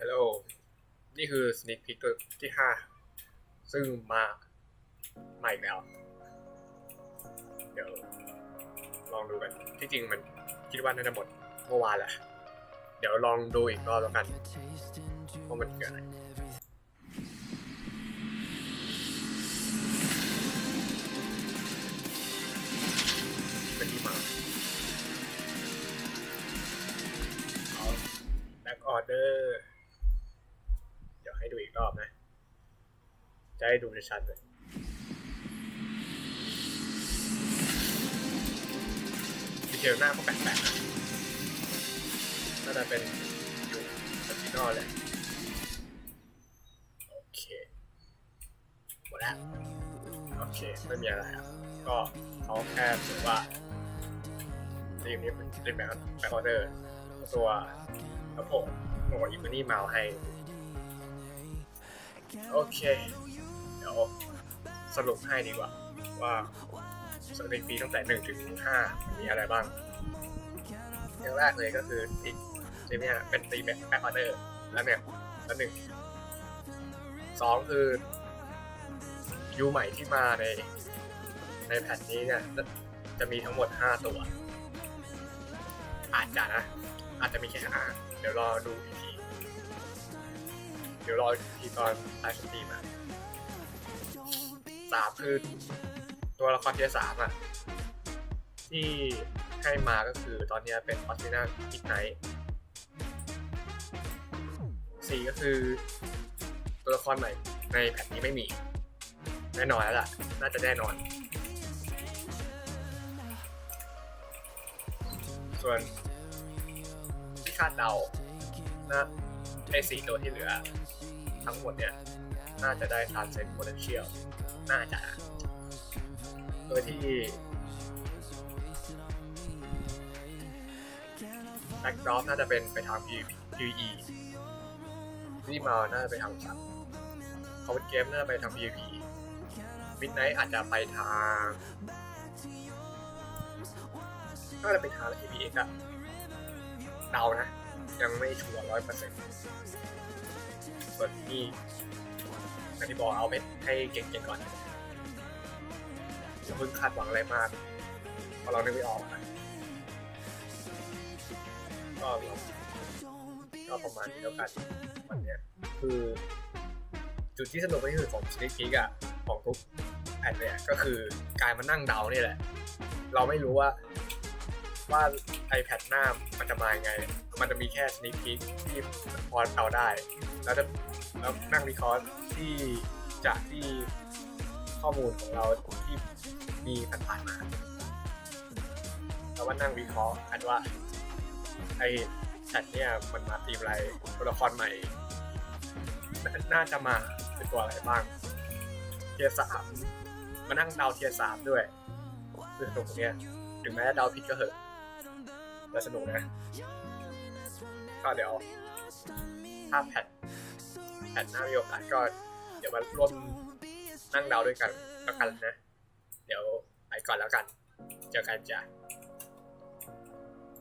ฮัลโหลนี่คือ sneak peek ตัวที่ห้าซึ่งมาใหม่แล้ว เดี๋ยว ลองดูกัน ที่จริงมันคิดว่าน่าจะหมดเมื่อวานแหละ เดี๋ยวลองดูอีกรอบแล้วกันว่ามันเกิดอะไรเป็นที่มาเอา back order เดอีก รอบนะ จะให้ดูชัดเลยดีเทลหน้าก็แปลกๆนะน่าจะเป็นอยู่ออริจินอลเลยโอเคหมดแล้วโอเค ไม่มีอะไรอะก็เขาแค่บอกว่าทีมนี้เป็นทีมแบ็คแบ็คออเดอร์ตัวแล้วผมผมกับอิมนี่มาให้ โอเค เดี๋ยวสรุปให้ดีกว่า ว่าสเปคปีตั้งแต่หนึ่งถึงห้ามีอะไรบ้าง อย่างแรกเลยก็คือทีทีมเนี้ยเป็นตีแบ็คแบ็คออเดอร์แล้วเนี่ยแล้วหนึ่งสองคือยูใหม่ที่มาในในแผ่นนี้เนี่ยจะจะมีทั้งหมด 5 ตัว อาจจะนะ อาจจะมีแค่ห้าเดี๋ยวรอดูอีกที ดี๋ยวรออีกทีตอนไลฟ์สตรีมอะสามคือตัวละครเทียสามอะ ที่ให้มาก็คือตอนนี้เป็นออสตินาอิกไนท์สี่ก็คือ ตัวละครใหม่ในแผ่นนี้ไม่มี แน่นอนแล้วล่ะ น่าจะแน่นอน ส่วนที่คาดเดานะ ไอ้สี่ตัวที่เหลือ ทั้งหมดเนี่ย น่าจะได้ transcend potential น่าจะ โดยที่ backdrop น่าจะเป็นไปทาง PVE ที่มาน่าจะไปทางสัตว์คอมเกมน่าจะไปทาง PVP มิดไนท์อาจจะไปทางน่าจะไปทาง APX อะเดานะ ยังไม่ชัวร์ร้อยเปอร์เซ็นต์ส่วนนี่นันที่บอกเอาไปให้เก่งๆก่อนอย่าเพิ่งคาดหวังอะไรมากเพราะเราไม่ออกนะก็ก็ประมาณนี้แล้วกันวันเนี้ยคือจุดที่สนุกที่สุดของสนิกิกอะของทุกแผ่นเนี่ยก็คือการมานั่งเดาเนี่ยแหละ เราไม่รู้ว่าว่าไอแพดหน้ามันจะมายังไง มันจะมีแค่สนิกิกที่พอเดาได้ แล้วจะแล้วนั่งวิเคราะห์ที่จากที่ข้อมูลของเราที่มีผ่านๆมาแล้วว่านั่งวิเคราะห์กันว่า ไอแพดเนี่ยมันมาตีมอะไรตัวละครใหม่น่าจะมาเป็นตัวอะไรบ้าง เทียสามมานั่งเดาเทียสามด้วยคือสนุกเนี่ยถึงแม้จะเดาผิดก็เหอะแต่สนุกนะ ก็เดี๋ยวถ้าแพทแพทหน้ามีโอกาสก็เดี๋ยวมาร่วมนั่งเดาด้วยกันแล้วกันนะ เดี๋ยวไปก่อนแล้วกัน เจอกันจ้ะ